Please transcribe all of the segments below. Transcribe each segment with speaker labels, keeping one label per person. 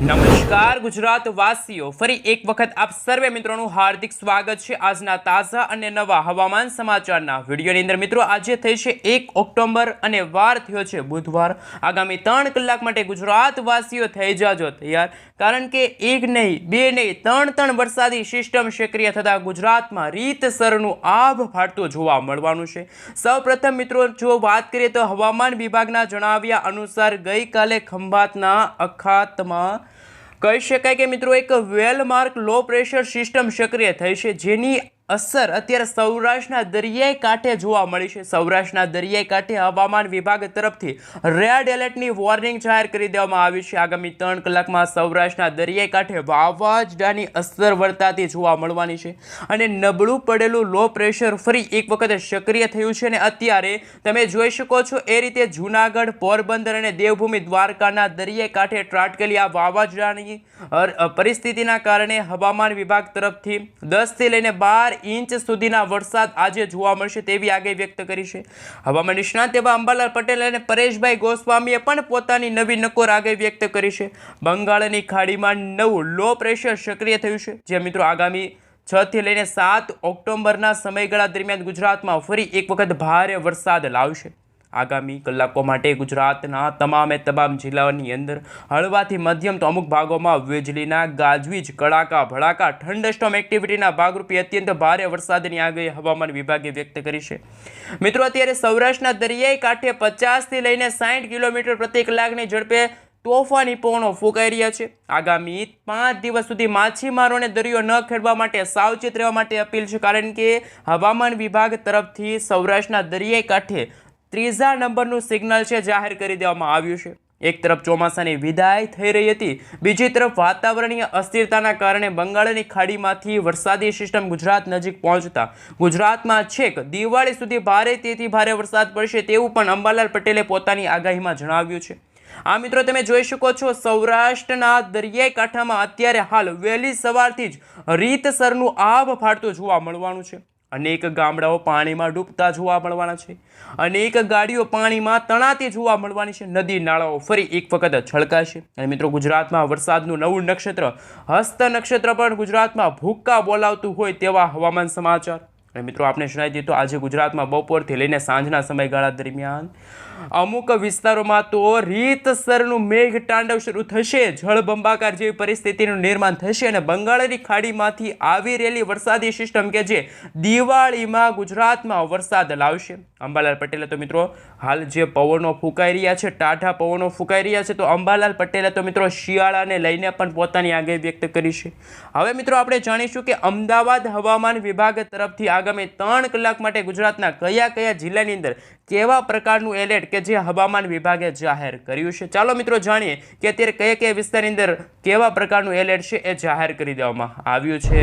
Speaker 1: નમસ્કાર ગુજરાત વાસીઓ. ફરી એક વખત આપ સર્વે મિત્રોનું હાર્દિક સ્વાગત છે. આજના તાજા અને નવા હવામાન સમાચારના વિડીયોની અંદર મિત્રો, આજે થઈ છે એક ઓક્ટોબર અને વાર થયો છે બુધવાર. આગામી ત્રણ કલાક માટે ગુજરાત વાસીઓ થઈ જાજો તૈયાર. કારણ કે એક નહીં, બે નહીં, ત્રણ ત્રણ વરસાદી સિસ્ટમ સક્રિય થતા ગુજરાતમાં રીતસરનું આભ ફાટતું જોવા મળવાનું છે. સૌપ્રથમ મિત્રો, જો વાત કરીએ તો હવામાન વિભાગના જણાવ્યા અનુસાર ગઈકાલે ખંભાતના અખાતમાં કહી શકાય કે મિત્રો એક વેલમાર્ક લો પ્રેશર સિસ્ટમ સક્રિય થઈ છે જેની અસર અત્યારે સૌરાષ્ટ્રના દરિયાઈ કાંઠે જોવા મળી છે. સૌરાષ્ટ્રના દરિયાઈ કાંઠે હવામાન વિભાગ તરફથી રેડ એલર્ટની વોર્નિંગ જાહેર કરી દેવામાં આવી છે. આગામી ત્રણ કલાકમાં સૌરાષ્ટ્રના દરિયાઈ કાંઠે વાવાઝોડાની અસર વર્તાતી જોવા મળવાની છે અને નબળું પડેલું લો પ્રેશર ફરી એક વખત સક્રિય થયું છે અને અત્યારે તમે જોઈ શકો છો એ રીતે જૂનાગઢ, પોરબંદર અને દેવભૂમિ દ્વારકાના દરિયાઈ કાંઠે ત્રાટકેલી આ વાવાઝોડાની પરિસ્થિતિના કારણે હવામાન વિભાગ તરફથી દસથી લઈને બાર ઇંચ સુધીના વરસાદ આજે જોવા મળશે તેવી આગાહી વ્યક્ત કરી છે. હવામાન નિષ્ણાત એવા અંબાલાલ પટેલ અને પરેશભાઈ ગોસ્વામીએ પણ પોતાની નવી નકોર આગાહી વ્યક્ત કરી છે. બંગાળની ખાડીમાં નવું લો પ્રેશર સક્રિય થયું છે. જે મિત્રો આગામી છ થી લઈને સાત ઓક્ટોબરના સમયગાળા દરમિયાન ગુજરાતમાં ફરી એક વખત ભારે વરસાદ લાવશે. આગામી કલાકો માટે ગુજરાતના તમામે તમામ જિલ્લાઓની અંદર હળવાથી મધ્યમ તો અમુક ભાગોમાં વીજળીના ગાજવીજ, કડાકા, ભડાકા, ઠંડસ્ટોમ એક્ટિવિટીના ભાગરૂપે અત્યંત ભારે વરસાદની આગાહી હવામાન વિભાગે વ્યક્ત કરી છે. મિત્રો, અત્યારે સૌરાષ્ટ્રના દરિયાઈ કાંઠે પચાસથી લઈને સાઠ કિલોમીટર પ્રતિ કલાકની ઝડપે તોફાની પવનો ફૂંકાઈ રહ્યા છે. આગામી પાંચ દિવસ સુધી માછીમારોને દરિયો ન ખેડવા માટે સાવચેત રહેવા માટે અપીલ છે. કારણ કે હવામાન વિભાગ તરફથી સૌરાષ્ટ્રના દરિયાઈ કાંઠે ત્રીજા નંબરનું સિગ્નલ છે જાહેર કરી દેવામાં આવ્યું છે. એક તરફ ચોમાસાની વિદાય થઈ રહી હતી, બીજી તરફ વાતાવરણીય અસ્થિરતાના કારણે બંગાળની ખાડીમાંથી વરસાદી સિસ્ટમ ગુજરાત નજીક પહોંચતા, ગુજરાતમાં છેક દિવાળી સુધી ભારે તેથી ભારે વરસાદ પડશે તેવું પણ અંબાલાલ પટેલે પોતાની આગાહીમાં જણાવ્યું છે. આ મિત્રો તમે જોઈ શકો છો, સૌરાષ્ટ્રના દરિયાઈ કાંઠામાં અત્યારે હાલ વહેલી સવારથી જ રીતસરનું આભ ફાટતું જોવા મળવાનું છે. અનેક ગામડાઓ પાણીમાં ડૂબતા જોવા મળવાના છે. અનેક ગાડીઓ પાણીમાં તણાતી જોવા મળવાની છે. નદી નાળાઓ ફરી એક વખત છલકાશે. અને મિત્રો, ગુજરાતમાં વરસાદનું નવું નક્ષત્ર, હસ્ત નક્ષત્ર પણ ગુજરાતમાં ભૂક્કા બોલાવતું હોય તેવા હવામાન સમાચાર. અને મિત્રો આપણે જણાવી દીધું આજે ગુજરાતમાં બપોરથી લઈને સાંજના સમયગાળા દરમિયાન અમુક વિસ્તારોમાં તો રીતસરનું મેઘ તાંડવ શરૂ થશે. જળબંબાકાર જેવી પરિસ્થિતિનું નિર્માણ થશે અને બંગાળની ખાડીમાંથી આવી રહેલી વરસાદી સિસ્ટમ કે જે દિવાળીમાં ગુજરાતમાં વરસાદ લાવશે. અંબાલાલ પટેલે તો મિત્રો હાલ જે પવનો ફૂંકાઈ રહ્યા છે, ટાઢા પવનો ફૂંકાઈ રહ્યા છે, તો અંબાલાલ પટેલે તો મિત્રો શિયાળાને લઈને પણ પોતાની આગાહી વ્યક્ત કરી છે. હવે મિત્રો આપણે જાણીશું કે અમદાવાદ હવામાન વિભાગ તરફથી આગામી ત્રણ કલાક માટે ગુજરાતના કયા કયા જિલ્લાની અંદર કેવા પ્રકારનું એલર્ટ કે જે હવામાન વિભાગે જાહેર કર્યું છે. ચાલો મિત્રો જાણીએ કે અત્યારે કયા કયા વિસ્તારની અંદર કેવા પ્રકારનું એલર્ટ છે એ જાહેર કરી દેવામાં આવ્યું છે.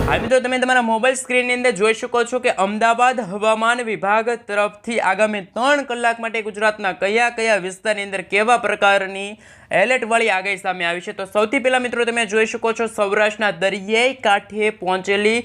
Speaker 1: હા મિત્રો, તમે તમારા મોબાઈલ સ્ક્રીનની અંદર જોઈ શકો છો કે અમદાવાદ હવામાન વિભાગ તરફથી આગામી ત્રણ કલાક માટે ગુજરાતના કયા કયા વિસ્તારની અંદર કેવા પ્રકારની એલર્ટવાળી આગાહી સામે આવી છે. તો સૌથી પહેલાં મિત્રો તમે જોઈ શકો છો સૌરાષ્ટ્રના દરિયાઈ કાંઠે પહોંચેલી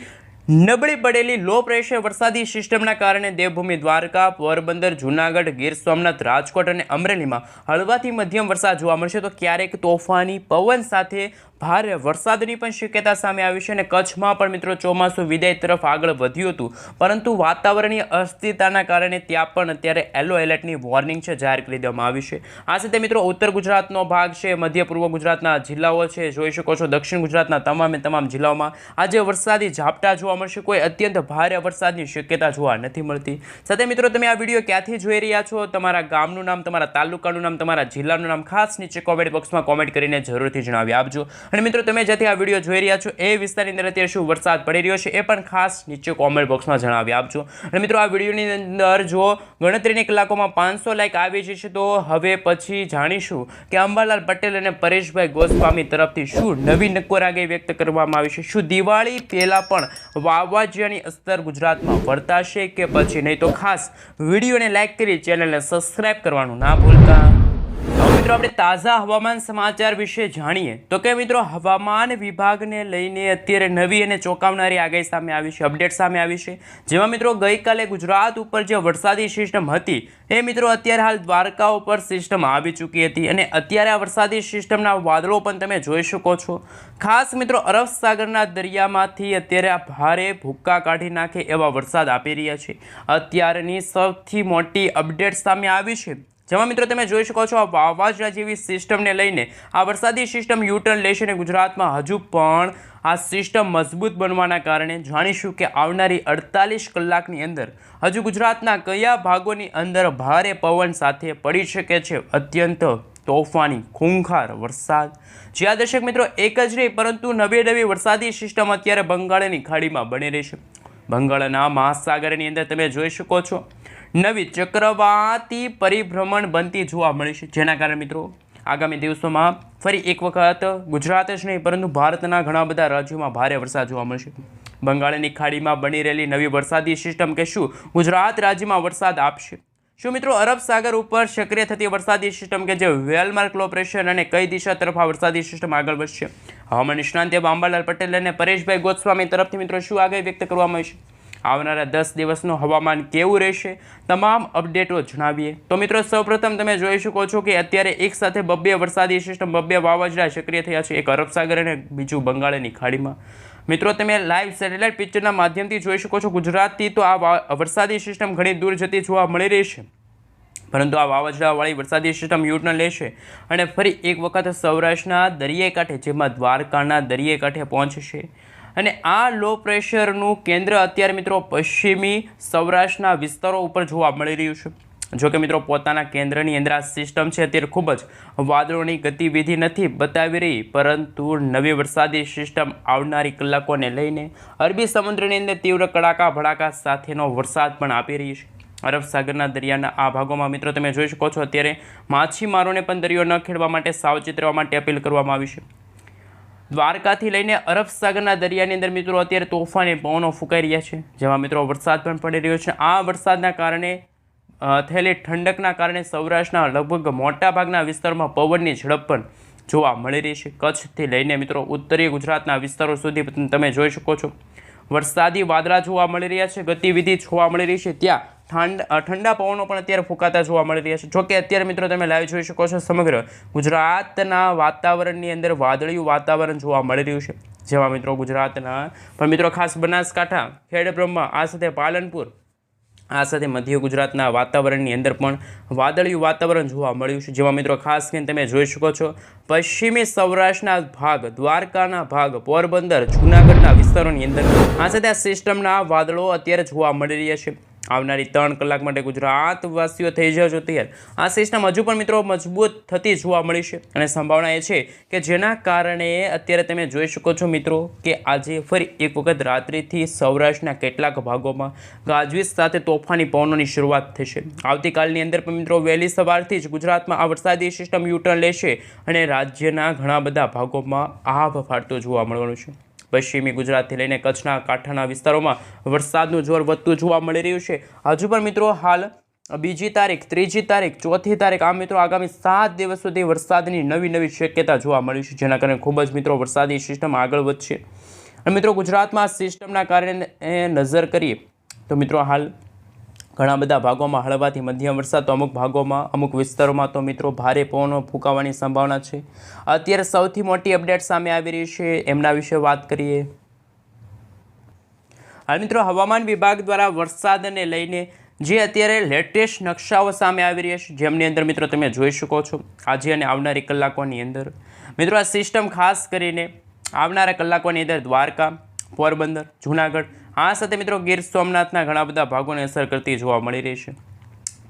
Speaker 1: નબળી પડેલી લો પ્રેશર વરસાદી સિસ્ટમના કારણે દેવભૂમિ દ્વારકા, પોરબંદર, જૂનાગઢ, ગીર સોમનાથ, રાજકોટ અને અમરેલીમાં હળવાથી મધ્યમ વરસાદ જોવા મળશે. તો ક્યારેક તોફાની, પવન સાથે ભારે વરસાદની પણ શક્યતા સામે આવી છે અને કચ્છમાં પણ મિત્રો ચોમાસું વિદાય તરફ આગળ વધ્યું હતું. પરંતુ વાતાવરણીય અસ્થિરતાના કારણે ત્યાં પણ અત્યારે યલો એલર્ટની વોર્નિંગ છે જાહેર કરી દેવામાં આવી છે. આ સાથે મિત્રો ઉત્તર ગુજરાતનો ભાગ છે, મધ્ય પૂર્વ ગુજરાતના જિલ્લાઓ છે. જોઈ શકો છો દક્ષિણ ગુજરાતના તમામે તમામ જિલ્લાઓમાં આજે વરસાદી ઝાપટા જોવા મળશે. કોઈ અત્યંત ભારે વરસાદની શક્યતા જોવા નથી મળતી. સાથે મિત્રો તમે આ વીડિયો ક્યાંથી જોઈ રહ્યા છો? તમારા ગામનું નામ, તમારા તાલુકાનું નામ, તમારા જિલ્લાનું નામ ખાસ નીચે કોમેન્ટ બોક્સમાં કોમેન્ટ કરીને જરૂરથી જણાવી આપજો. અને મિત્રો, તમે જ્યાંથી આ વીડિયો જોઈ રહ્યા છો, એ વિસ્તારની અંદર અત્યારે શું વરસાદ પડી રહ્યો છે એ પણ ખાસ નીચે કોમેન્ટ બોક્સમાં જણાવી આપજો. અને મિત્રો, આ વિડીયોની અંદર જો ગણતરીની કલાકોમાં પાંચસો લાઇક આવી જશે, તો હવે પછી જાણીશું કે અંબાલાલ પટેલ અને પરેશભાઈ ગોસ્વામી તરફથી શું નવી નક્કોર આગાહી વ્યક્ત કરવામાં આવી છે, શું દિવાળી પહેલાં પણ વાવાઝોડાની અસ્તર ગુજરાતમાં વર્તાશે કે પછી નહીં? તો ખાસ વિડીયોને લાઇક કરી, ચેનલને સબસ્ક્રાઈબ કરવાનું ના ભૂલતા. મિત્રો, આપણે તાજા હવામાન સમાચાર વિશે જાણીએ. તો કે મિત્રો, હવામાન વિભાગને લઈને અત્યારે નવી અને ચોંકાવનારી આગાહી સામે આવી છે, અપડેટ સામે આવી છે. જેમાં મિત્રો, ગઈકાલે ગુજરાત ઉપર જે વરસાદી સિસ્ટમ હતી, એ મિત્રો અત્યારે હાલ દ્વારકા ઉપર સિસ્ટમ આવી ચૂકી હતી. અને અત્યારે આ વરસાદી સિસ્ટમના વાદળો પણ તમે જોઈ શકો છો. ખાસ મિત્રો, અરબ સાગરના દરિયામાંથી અત્યારે આ ભારે ભૂક્કા કાઢી નાખે એવા વરસાદ આપી રહ્યા છે. અત્યારની સૌથી મોટી અપડેટ સામે આવી છે. જેમાં મિત્રો તમે જોઈ શકો છો, આ વાવાઝોડા જેવી સિસ્ટમને લઈને આ વરસાદી સિસ્ટમ યુટર્ન લેશે અને ગુજરાતમાં હજુ પણ આ સિસ્ટમ મજબૂત બનવાના કારણે જાણીશું કે આવનારી અડતાલીસ કલાકની અંદર હજુ ગુજરાતના કયા ભાગોની અંદર ભારે પવન સાથે પડી શકે છે. અત્યંત તોફાની, ખૂંખાર વરસાદ. જ્યાં દર્શક મિત્રો એક જ નહીં, પરંતુ નવી નવી વરસાદી સિસ્ટમ અત્યારે બંગાળની ખાડીમાં બની રહી છે. બંગાળના મહાસાગરની અંદર તમે જોઈ શકો છો. નવી ચક્રવાતી પરિભ્રમણ બનતી જોવા મળી છે. જેના કારણે મિત્રો, આગામી દિવસોમાં ફરી એક વખત ગુજરાત જ નહીં, પરંતુ ભારતના ઘણા બધા રાજ્યોમાં ભારે વરસાદ જોવા મળશે. બંગાળની ખાડીમાં બની રહેલી નવી વરસાદી સિસ્ટમ કે શું ગુજરાત રાજ્યમાં વરસાદ આપશે. શું મિત્રો, અરબ સાગર ઉપર સક્રિય થતી વરસાદી સિસ્ટમ કે જે વેલમાર્ક લો પ્રેશર અને કઈ દિશા તરફ આ વરસાદી સિસ્ટમ આગળ વધશે? હવામાન નિષ્ણાંત અંબાલાલ પટેલ અને પરેશભાઈ ગોસ્વામી તરફથી મિત્રો, શું આગળ વ્યક્ત કરવામાં આવશે આવનારા દસ દિવસનું હવામાન કેવું રહેશે? તમામ અપડેટો જણાવીએ. તો મિત્રો, સૌપ્રથમ તમે જોઈ શકો છો કે અત્યારે એક સાથે બબ્બે વરસાદી સિસ્ટમ બબ્બે વાવાઝોડા સક્રિય થયા છે એક અરબસાગર અને બીજું બંગાળની ખાડીમાં. મિત્રો, તમે લાઈવ સેટેલાઇટ પિક્ચરના માધ્યમથી જોઈ શકો છો ગુજરાતથી તો આ વરસાદી સિસ્ટમ ઘણી દૂર જતી જોવા મળી રહી છે. પરંતુ આ વાવાઝોડાવાળી વરસાદી સિસ્ટમ યુટર્ન લેશે અને ફરી એક વખત સૌરાષ્ટ્રના દરિયાઈ કાંઠે, જેમાં દ્વારકાના દરિયાઈ કાંઠે પહોંચશે. અને આ લો પ્રેશરનું કેન્દ્ર અત્યારે મિત્રો પશ્ચિમી સૌરાષ્ટ્રના વિસ્તારો ઉપર જોવા મળી રહ્યું છે. જોકે મિત્રો પોતાના કેન્દ્રની અંદર આ સિસ્ટમ છે અત્યારે ખૂબ જ વાદળોની ગતિવિધિ નથી બતાવી રહી, પરંતુ નવી વરસાદી સિસ્ટમ આવનારી કલાકોને લઈને અરબી સમુદ્રની અંદર તીવ્ર કડાકા ભડાકા સાથેનો વરસાદ પણ આપી રહી છે. અરબ સાગરના દરિયાના આ ભાગોમાં મિત્રો તમે જોઈ શકો છો, અત્યારે માછીમારોને પણ દરિયો ન ખેડવા માટે સાવચેત રહેવા માટે અપીલ કરવામાં આવી છે. દ્વારકાથી લઈને અરબ સાગરના દરિયાની અંદર મિત્રો અત્યારે તોફાની પવનો ફૂંકાઈ રહ્યા છે. જેમાં મિત્રો વરસાદ પણ પડી રહ્યો છે. આ વરસાદના કારણે થયેલી ઠંડકના કારણે સૌરાષ્ટ્રના લગભગ મોટાભાગના વિસ્તારોમાં પવનની ઝડપ પણ જોવા મળી રહી છે. કચ્છથી લઈને મિત્રો ઉત્તરીય ગુજરાતના વિસ્તારો સુધી તમે જોઈ શકો છો. વરસાદી વાદળા જોવા મળી રહ્યા છે, ગતિવિધિ જોવા મળી રહી છે, ત્યાં ઠંડ ઠંડા પવનો પણ અત્યારે ફૂંકાતા જોવા મળી રહ્યા છે. જોકે અત્યારે મિત્રો તમે લાઈવ જોઈ શકો છો, સમગ્ર ગુજરાતના વાતાવરણની અંદર વાદળિયું વાતાવરણ જોવા મળી રહ્યું છે. જેમાં મિત્રો ગુજરાતના, પણ મિત્રો ખાસ બનાસકાંઠા ખેડબ્રહ્મા આ સાથે પાલનપુર આ સાથે મધ્ય ગુજરાતના વાતાવરણની અંદર પણ વાદળિયું વાતાવરણ જોવા મળ્યું છે. જેમાં મિત્રો ખાસ કરીને તમે જોઈ શકો છો, પશ્ચિમી સૌરાષ્ટ્રના ભાગ, દ્વારકાના ભાગ, પોરબંદર, જૂનાગઢના વિસ્તારોની અંદર આ સાથે આ સિસ્ટમના વાદળો અત્યારે જોવા મળી રહ્યા છે. આવનારી ત્રણ કલાક માટે ગુજરાતવાસીઓ થઈ જજો તૈયાર. આ સિસ્ટમ હજુ પણ મિત્રો મજબૂત થતી જોવા મળી છે અને સંભાવના એ છે કે જેના કારણે અત્યારે તમે જોઈ શકો છો મિત્રો કે આજે ફરી એક વખત રાત્રિથી સૌરાષ્ટ્રના કેટલાક ભાગોમાં ગાજવીજ સાથે તોફાની પવનોની શરૂઆત થશે આવતીકાલની અંદર પણ મિત્રો વહેલી સવારથી જ ગુજરાતમાં આ વરસાદી સિસ્ટમ યુટર્ન લેશે અને રાજ્યના ઘણા બધા ભાગોમાં આભ ફાટતો જોવા મળવાનું છે. પશ્ચિમી ગુજરાતથી લઈને કચ્છના કાંઠાના વિસ્તારોમાં વરસાદનું જોર વધતું જોવા મળી રહ્યું છે. હજુ પણ મિત્રો હાલ બીજી તારીખ, ત્રીજી તારીખ, ચોથી તારીખ આ મિત્રો આગામી સાત દિવસ સુધી વરસાદની નવી નવી શક્યતા જોવા મળી છે, જેના કારણે ખૂબ જ મિત્રો વરસાદી સિસ્ટમ આગળ વધશે. અને મિત્રો ગુજરાતમાં સિસ્ટમના કારણે નજર કરીએ તો મિત્રો હાલ ઘણા બધા ભાગોમાં હળવાથી મધ્યમ વરસાદ, તો અમુક ભાગોમાં, અમુક વિસ્તારોમાં તો મિત્રો ભારે પવનો ફૂંકાવાની સંભાવના છે. અત્યારે સૌથી મોટી અપડેટ સામે આવી રહી છે, એમના વિશે વાત કરીએ. હાલ મિત્રો, હવામાન વિભાગ દ્વારા વરસાદને લઈને જે અત્યારે લેટેસ્ટ નકશાઓ સામે આવી રહ્યા છે, જેમની અંદર મિત્રો તમે જોઈ શકો છો, આજે અને આવનારી કલાકોની અંદર. મિત્રો, આ સિસ્ટમ ખાસ કરીને આવનારા કલાકોની અંદર દ્વારકા, પોરબંદર, જૂનાગઢ આ સાથે મિત્રો, ગીર સોમનાથના ઘણા બધા ભાગોને અસર કરતી જોવા મળી રહી છે.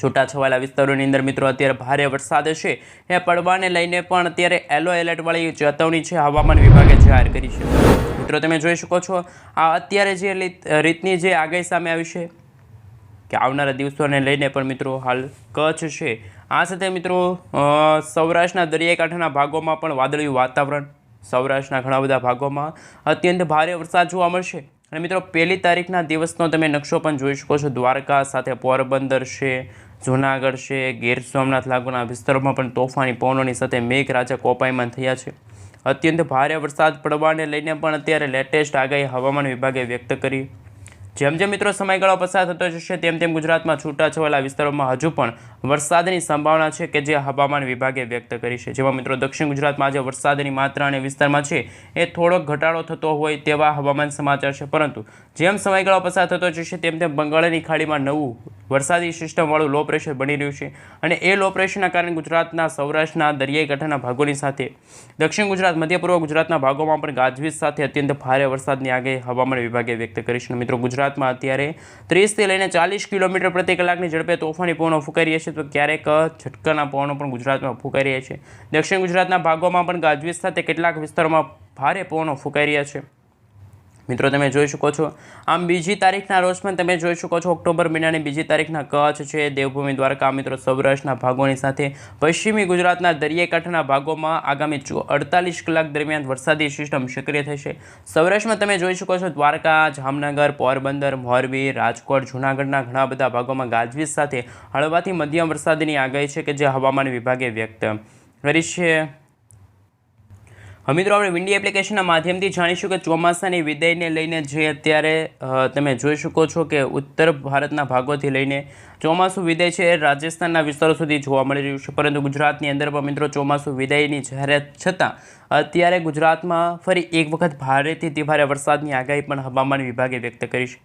Speaker 1: છૂટાછવાયેલા વિસ્તારોની અંદર મિત્રો, અત્યારે ભારે વરસાદ છે. એ પડવાને લઈને પણ અત્યારે એલો એલર્ટવાળી ચેતવણી છે હવામાન વિભાગે જાહેર કરી છે. મિત્રો, તમે જોઈ શકો છો, આ અત્યારે જે રીત- રીતની જે આગાહી સામે આવી છે કે આવનારા દિવસોને લઈને પણ મિત્રો, હાલ કચ્છ છે. આ સાથે મિત્રો સૌરાષ્ટ્રના દરિયાકાંઠાના ભાગોમાં પણ વાદળિયું વાતાવરણ, સૌરાષ્ટ્રના ઘણા બધા ભાગોમાં અત્યંત ભારે વરસાદ જોવા મળશે. અને મિત્રો, પહેલી તારીખના દિવસનો તમે નકશો પણ જોઈ શકો છો. દ્વારકા સાથે પોરબંદર છે, જૂનાગઢ છે, ગીર સોમનાથ લાગુના વિસ્તારોમાં પણ તોફાની પવનોની સાથે મેઘરાજા કોપાયમાન થયા છે. અત્યંત ભારે વરસાદ પડવાને લઈને પણ અત્યારે લેટેસ્ટ આગાહી હવામાન વિભાગે વ્યક્ત કરી. જેમ જેમ મિત્રો સમયગાળો પસાર થતો જશે, તેમ તેમ ગુજરાતમાં છૂટાછવાયેલા વિસ્તારોમાં હજુ પણ વરસાદની સંભાવના છે કે જે હવામાન વિભાગે વ્યક્ત કરી છે. જેમાં મિત્રો દક્ષિણ ગુજરાતમાં આજે વરસાદની માત્રા અને વિસ્તારમાં છે, એ થોડોક ઘટાડો થતો હોય તેવા હવામાન સમાચાર છે. પરંતુ જેમ સમયગાળો પસાર થતો જશે, તેમ તેમ બંગાળની ખાડીમાં નવું વરસાદી સિસ્ટમવાળું લો પ્રેશર બની રહ્યું છે અને એ લો પ્રેશરના કારણે ગુજરાતના સૌરાષ્ટ્રના દરિયાઈ કાંઠાના ભાગોની સાથે, દક્ષિણ ગુજરાત, મધ્ય પૂર્વ ગુજરાતના ભાગોમાં પણ ગાજવીજ સાથે અત્યંત ભારે વરસાદની આગાહી હવામાન વિભાગે વ્યક્ત કરી છે. મિત્રો મિત્રો ગુજરાતમાં અત્યારે ત્રીસથી લઈને ચાલીસ કિલોમીટર પ્રતિ કલાકની ઝડપે તોફાની પવનો ફૂંકાઈ છે. તો ક્યારેક ઝટકાના પવનો પણ ગુજરાતમાં ફૂંકાઈ રહ્યા છે. દક્ષિણ ગુજરાતના ભાગોમાં પણ ગાજવીજ સાથે કેટલાક વિસ્તારોમાં ભારે પવનો ફૂંકાઈ રહ્યા છે. મિત્રો, તમે જોઈ શકો છો. આમ બીજી તારીખના રોજ પણ તમે જોઈ શકો છો, ઓક્ટોબર મહિનાની બીજી તારીખના કચ્છ છે, દેવભૂમિ દ્વારકા, મિત્રો, સૌરાષ્ટ્રના ભાગોની સાથે, પશ્ચિમી ગુજરાતના દરિયાકાંઠાના ભાગોમાં આગામી અડતાલીસ કલાક દરમિયાન વરસાદી સિસ્ટમ સક્રિય થશે. સૌરાષ્ટ્રમાં તમે જોઈ શકો છો, દ્વારકા, જામનગર, પોરબંદર, મોરબી, રાજકોટ, જૂનાગઢના ઘણા બધા ભાગોમાં ગાજવીજ સાથે હળવાથી મધ્યમ વરસાદની આગાહી છે કે જે હવામાન વિભાગે વ્યક્ત કરી છે. મિત્રો, આપણે વિન્ડી એપ્લિકેશનના માધ્યમથી જાણીશું કે ચોમાસાની વિદાયને લઈને જે અત્યારે તમે જોઈ શકો છો કે ઉત્તર ભારતના ભાગોથી લઈને ચોમાસું વિદાય છે એ રાજસ્થાનના વિસ્તારો સુધી જોવા મળી રહ્યું છે. પરંતુ ગુજરાતની અંદર પણ મિત્રો ચોમાસું વિદાયની જાહેરાત છતાં અત્યારે ગુજરાતમાં ફરી એક વખત ભારેથી તે ભારે વરસાદની આગાહી પણ હવામાન વિભાગે વ્યક્ત કરી છે.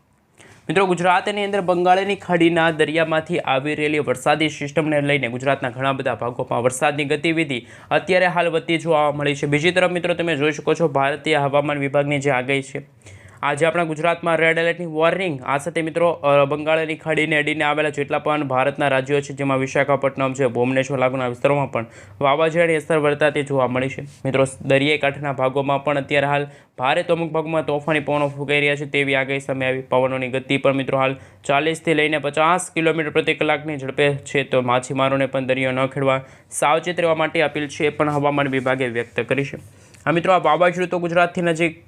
Speaker 1: મિત્રો ગુજરાતની અંદર બંગાળની ખાડીના દરિયામાંથી આવી રહેલી વરસાદી સિસ્ટમને લઈને ગુજરાતના ઘણા બધા ભાગોમાં વરસાદની ગતિવિધિ અત્યારે હાલ વધતી જોવા મળી છે. બીજી તરફ મિત્રો, તમે જોઈ શકો છો, ભારતીય હવામાન વિભાગની જે આગાહી છે આજે આપણા ગુજરાતમાં રેડ એલર્ટની વોર્નિંગ આ સાથે મિત્રો બંગાળની ખાડીને અડીને આવેલા જેટલા પણ ભારતના રાજ્યો છે, જેમાં વિશાખાપટ્ટનમ છે, ભુવનેશ્વર લાગુના વિસ્તારોમાં પણ વાવાઝોડાની અસર વર્તાતી જોવા મળી છે. મિત્રો, દરિયાઈ કાંઠાના ભાગોમાં પણ અત્યારે હાલ ભારે તો અમુક ભાગમાં તોફાની પવનો ફૂંકાઈ રહ્યા છે તેવી આગાહી સામે આવી. પવનોની ગતિ પણ મિત્રો હાલ ચાલીસથી લઈને પચાસ કિલોમીટર પ્રતિ કલાકની ઝડપે છે. તો માછીમારોને પણ દરિયો ન ખેડવા સાવચેત રહેવા માટે અપીલ છે એ પણ હવામાન વિભાગે વ્યક્ત કરી છે. આ મિત્રો, આ વાવાઝોડું તો ગુજરાતથી નજીક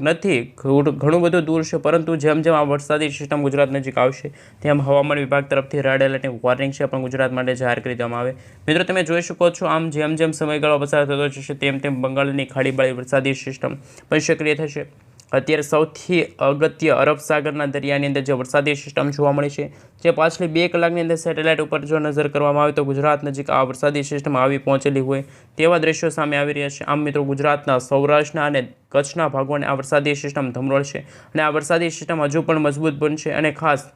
Speaker 1: નથી. ઘણું બધું દૂર છે, પરંતુ જેમ જેમ આ વરસાદી સિસ્ટમ ગુજરાત નજીક આવશે, તેમ હવામાન વિભાગ તરફથી રેડ એલર્ટની વોર્નિંગ છે પણ ગુજરાત માટે જાહેર કરી દેવામાં આવે. મિત્રો, તમે જોઈ શકો છો, આમ જેમ જેમ સમયગાળો પસાર થતો જશે, તેમ તેમ બંગાળની ખાડીવાળી વરસાદી સિસ્ટમ પણ સક્રિય થશે. અત્યારે સૌથી અગત્ય અરબ સાગરના દરિયાની અંદર જે વરસાદી સિસ્ટમ જોવા મળી છે, જે પાછલી બે કલાકની અંદર સેટેલાઇટ ઉપર જો નજર કરવામાં આવે તો ગુજરાત નજીક આ વરસાદી સિસ્ટમ આવી પહોંચેલી હોય તેવા દ્રશ્યો સામે આવી રહ્યા છે. આમ મિત્રો, ગુજરાતના સૌરાષ્ટ્રના અને કચ્છના ભાગોને આ વરસાદી સિસ્ટમ ધમરોળશે અને આ વરસાદી સિસ્ટમ હજુ પણ મજબૂત બનશે અને ખાસ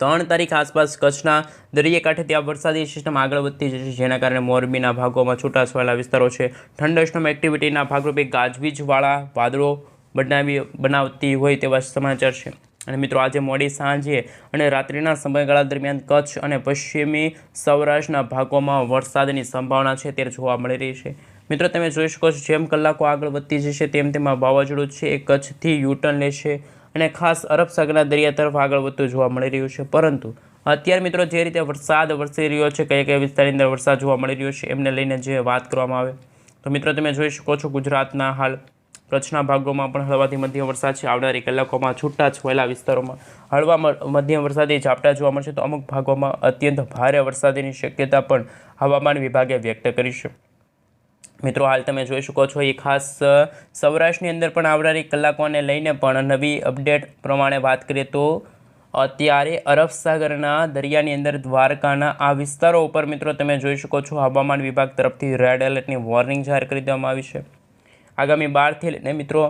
Speaker 1: ત્રણ તારીખ આસપાસ કચ્છના દરિયાકાંઠે ત્યાં વરસાદી સિસ્ટમ આગળ વધતી જશે, જેના કારણે મોરબીના ભાગોમાં છૂટાછવાયેલા વિસ્તારો છે. ઠંડસ્ટોમ એક્ટિવિટીના ભાગરૂપે ગાજવીજવાળા વાદળો બનાવી, બનાવતી હોય તેવા સમાચાર છે. અને મિત્રો, આજે મોડી સાંજે અને રાત્રિના સમયગાળા દરમિયાન કચ્છ અને પશ્ચિમી સૌરાષ્ટ્રના ભાગોમાં વરસાદની સંભાવના છે તે જોવા મળી રહી છે. મિત્રો, તમે જોઈ શકો છો, જેમ કલાકો આગળ વધતી જશે તેમ તેમાં વાવાઝોડું છે એ કચ્છથી યુટર્ન લેશે અને ખાસ અરબ સાગરના દરિયા તરફ આગળ વધતું જોવા મળી રહ્યું છે. પરંતુ અત્યારે મિત્રો, જે રીતે વરસાદ વરસી રહ્યો છે, કયા કયા વિસ્તારની અંદર વરસાદ જોવા મળી રહ્યો છે, એમને લઈને જે વાત કરવામાં આવે. તો મિત્રો, તમે જોઈ શકો છો ગુજરાતના હાલ કચ્છના ભાગોમાં પણ હળવાથી મધ્યમ વરસાદ છે. આવનારી કલાકોમાં છૂટા છવાયેલા વિસ્તારોમાં હળવા મધ્યમ વરસાદી ઝાપટા જોવા મળશે તો અમુક ભાગોમાં અત્યંત ભારે વરસાદની શક્યતા પણ હવામાન વિભાગે વ્યક્ત કરી છે. મિત્રો, હાલ તમે જોઈ શકો છો, એ ખાસ સૌરાષ્ટ્રની અંદર પણ આવનારી કલાકોને લઈને પણ નવી અપડેટ પ્રમાણે વાત કરીએ તો અત્યારે અરબ સાગરના દરિયાની અંદર દ્વારકાના આ વિસ્તારો ઉપર મિત્રો તમે જોઈ શકો છો, હવામાન વિભાગ તરફથી રેડ એલર્ટની વોર્નિંગ જાહેર કરી દેવામાં આવી છે. આગામી બારથી લઈને મિત્રો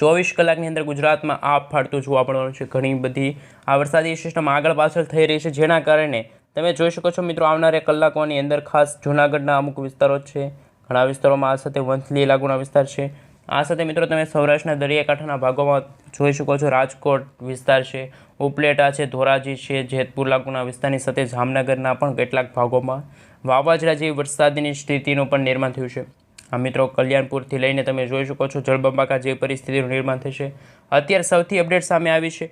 Speaker 1: ચોવીસ કલાકની અંદર ગુજરાતમાં આપ ફાળતું જોવા મળવાનું છે. ઘણી બધી આ વરસાદી સિસ્ટમ આગળ પાછળ થઈ રહી છે, જેના કારણે તમે જોઈ શકો છો મિત્રો આવનારા કલાકોની અંદર ખાસ જૂનાગઢના અમુક વિસ્તારો છે. ઘણા વિસ્તારોમાં આ સાથે વંથલી લાગુના વિસ્તાર છે. આ સાથે મિત્રો તમે સૌરાષ્ટ્રના દરિયાકાંઠાના ભાગોમાં જોઈ શકો છો રાજકોટ વિસ્તાર છે, ઉપલેટા છે, ધોરાજી છે, જેતપુર લાગુના વિસ્તારની સાથે જામનગરના પણ કેટલાક ભાગોમાં વાવાઝોડા જેવી વરસાદની સ્થિતિનું પણ નિર્માણ થયું છે. આ મિત્રો, કલ્યાણપુરથી લઈને તમે જોઈ શકો છો જળબંબાકા જેવી પરિસ્થિતિનું નિર્માણ થશે. અત્યારે સૌથી અપડેટ સામે આવી છે.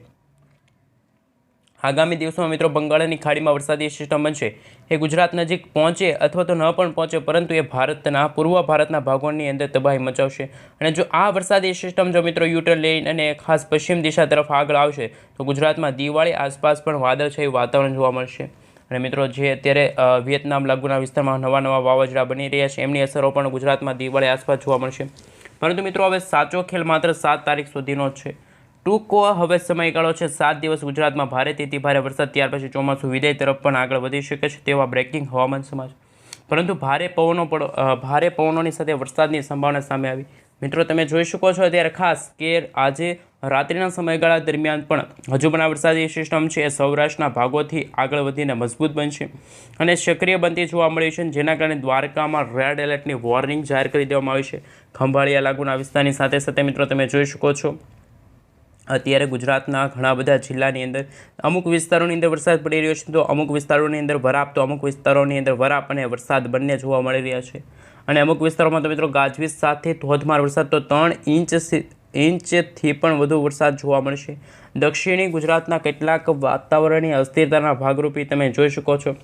Speaker 1: આગામી દિવસોમાં, મિત્રો, બંગાળની ખાડીમાં વરસાદી સિસ્ટમ બનશે. એ ગુજરાત નજીક પહોંચે અથવા તો ન પણ પહોંચે, પરંતુ એ ભારતના, પૂર્વ ભારતના ભાગોની અંદર તબાહી મચાવશે. અને જો આ વરસાદી સિસ્ટમ જો, મિત્રો યુટર લઈને અને ખાસ પશ્ચિમ દિશા તરફ આગળ આવશે, તો ગુજરાતમાં દિવાળી આસપાસ પણ વાદળછાયું વાતાવરણ જોવા મળશે. અને મિત્રો જે અત્યારે વિયેતનામ લાગુના વિસ્તારમાં નવા નવા વાવાઝોડા બની રહ્યા છે, એમની અસરો પણ ગુજરાતમાં દિવાળી આસપાસ જોવા મળશે. પરંતુ મિત્રો હવે સાચો ખેલ માત્ર સાત તારીખ સુધીનો જ છે. ટૂંકો હવે સમયગાળો છે, સાત દિવસ ગુજરાતમાં ભારેથી ભારે વરસાદ, ત્યાર પછી ચોમાસું વિદાય તરફ પણ આગળ વધી શકે છે, તેવા બ્રેકિંગ હવામાન સમાજ પરંતુ ભારે પવનો પણ ભારે પવનોની સાથે વરસાદની સંભાવના સામે આવી. મિત્રો, તમે જોઈ શકો છો અત્યારે ખાસ કે આજે રાત્રિના સમયગાળા દરમિયાન પણ હજુ પણ આ વરસાદી સિસ્ટમ છે એ સૌરાષ્ટ્રના ભાગોથી આગળ વધીને મજબૂત બનશે અને સક્રિય બનતી જોવા મળી છે જેના કારણે દ્વારકામાં રેડ એલર્ટની વોર્નિંગ જાહેર કરી દેવામાં આવી છે. ખંભાળિયા લાગુના વિસ્તારની સાથે સાથે મિત્રો, તમે જોઈ શકો છો અત્યારે ગુજરાતના ઘણા બધા જિલ્લાની અંદર અમુક વિસ્તારોની અંદર વરસાદ પડી રહ્યો છે તો અમુક વિસ્તારોની અંદર વરાપ, તો અમુક વિસ્તારોની અંદર વરાપ અને વરસાદ બંને જોવા મળી રહ્યા છે. અને અમુક વિસ્તારોમાં તો મિત્રો ગાજવીજ સાથે ધોધમાર વરસાદ, તો ત્રણ ઇંચ ઇંચથી પણ વધુ વરસાદ જોવા મળશે. દક્ષિણી ગુજરાતના કેટલાક વાતાવરણની અસ્થિરતાના ભાગરૂપે તમે જોઈ શકો છો.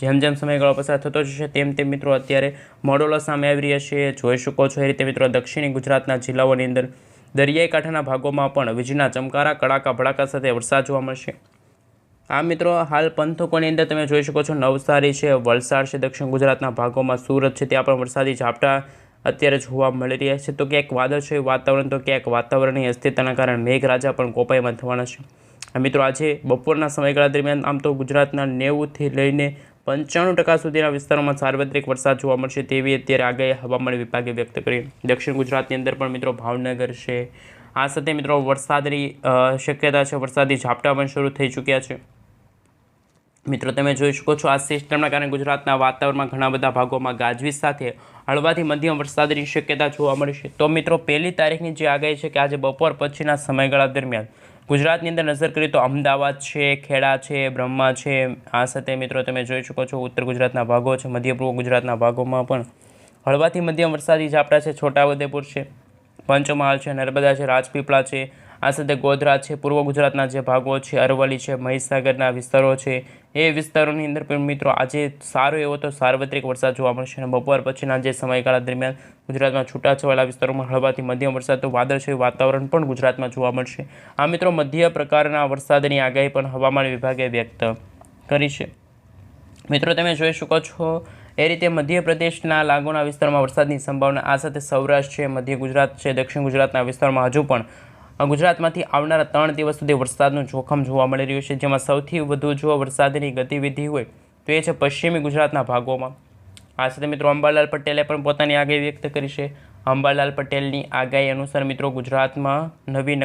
Speaker 1: જેમ જેમ સમયગાળો પસાર થતો જશે, તેમ તેમ મિત્રો અત્યારે મોડોલો સામે આવી રહ્યા છે. જોઈ શકો છો એ રીતે મિત્રો દક્ષિણી ગુજરાતના જિલ્લાઓની અંદર દરિયાઈ કાંઠાના ભાગોમાં પણ વીજળીના ચમકારા, કડાકા ભડાકા સાથે વરસાદ જોવા મળશે. આ મિત્રો, હાલ પંથકોની અંદર તમે જોઈ શકો છો, નવસારી છે, વલસાડ છે, દક્ષિણ ગુજરાતના ભાગોમાં સુરત છે, ત્યાં પણ વરસાદી ઝાપટા અત્યારે જોવા મળી રહ્યા છે. તો ક્યાંક વાદળછાયું વાતાવરણ, તો ક્યાંક વાતાવરણની અસ્થિરતાના કારણે મેઘરાજા પણ કોપાઈમાં થવાના છે. મિત્રો, આજે બપોરના સમયગાળા દરમિયાન આમ તો ગુજરાતના નેવુંથી લઈને પંચાણું ટકા સુધીના વિસ્તારોમાં સાર્વત્રિક વરસાદ જોવા મળશે તેવી અત્યારે આગાહી હવામાન વિભાગે વ્યક્ત કરી. દક્ષિણ ગુજરાતની અંદર પણ, મિત્રો, ભાવનગર છે. આ સાથે, મિત્રો, વરસાદની શક્યતા છે, વરસાદી ઝાપટા પણ શરૂ થઈ ચૂક્યા છે. મિત્રો, તમે જોઈ શકો છો આ સિસ્ટમના કારણે ગુજરાતના વાતાવરણમાં ઘણા બધા ભાગોમાં ગાજવીજ સાથે હળવાથી મધ્યમ વરસાદની શક્યતા જોવા મળશે તો મિત્રો, પહેલી તારીખની જે આગાહી છે કે આજે બપોર પછીના સમયગાળા દરમિયાન ગુજરાતની અંદર નજર કરીએ તો અમદાવાદ છે, ખેડા છે, બ્રહ્મા છે. આ સાથે મિત્રો, તમે જોઈ શકો છો ઉત્તર ગુજરાતના ભાગો છે, મધ્ય પૂર્વ ગુજરાતના ભાગોમાં પણ હળવાથી મધ્યમ વરસાદી ઝાપટા છે, છોટાઉદેપુર છે, પંચમહાલ છે, નર્મદા છે, રાજપીપળા છે. આ સાથે ગોધરા છે, પૂર્વ ગુજરાતના જે ભાગો છે, અરવલ્લી છે, મહીસાગરના વિસ્તારો છે એ વિસ્તારોની અંદર પણ મિત્રો આજે સારો એવો તો સાર્વત્રિક વરસાદ જોવા મળશે અને બપોર પછીના જે સમયગાળા દરમિયાન ગુજરાતમાં છૂટાછવાયેલા વિસ્તારોમાં હળવાથી મધ્યમ વરસાદ તો વાદળછાયું વાતાવરણ પણ ગુજરાતમાં જોવા મળશે. આ મિત્રો મધ્ય પ્રકારના વરસાદની આગાહી પણ હવામાન વિભાગે વ્યક્ત કરી છે. મિત્રો તમે જોઈ શકો છો, એ રીતે મધ્યપ્રદેશના લાગુના વિસ્તારમાં વરસાદની સંભાવના આ સાથે સૌરાષ્ટ્ર છે, મધ્ય ગુજરાત છે, દક્ષિણ ગુજરાતના વિસ્તારમાં હજુ પણ ગુજરાતમાંથી આવનારા ત્રણ દિવસ સુધી વરસાદનું જોખમ જોવા મળી રહ્યું છે. જેમાં સૌથી વધુ જો વરસાદની ગતિવિધિ હોય તો એ છે પશ્ચિમી ગુજરાતના ભાગોમાં. આ સાથે મિત્રો અંબાલાલ પટેલે પણ પોતાની આગાહી વ્યક્ત કરી છે. અંબાલાલ પટેલની આગાહી અનુસાર મિત્રો ગુજરાતમાં નવી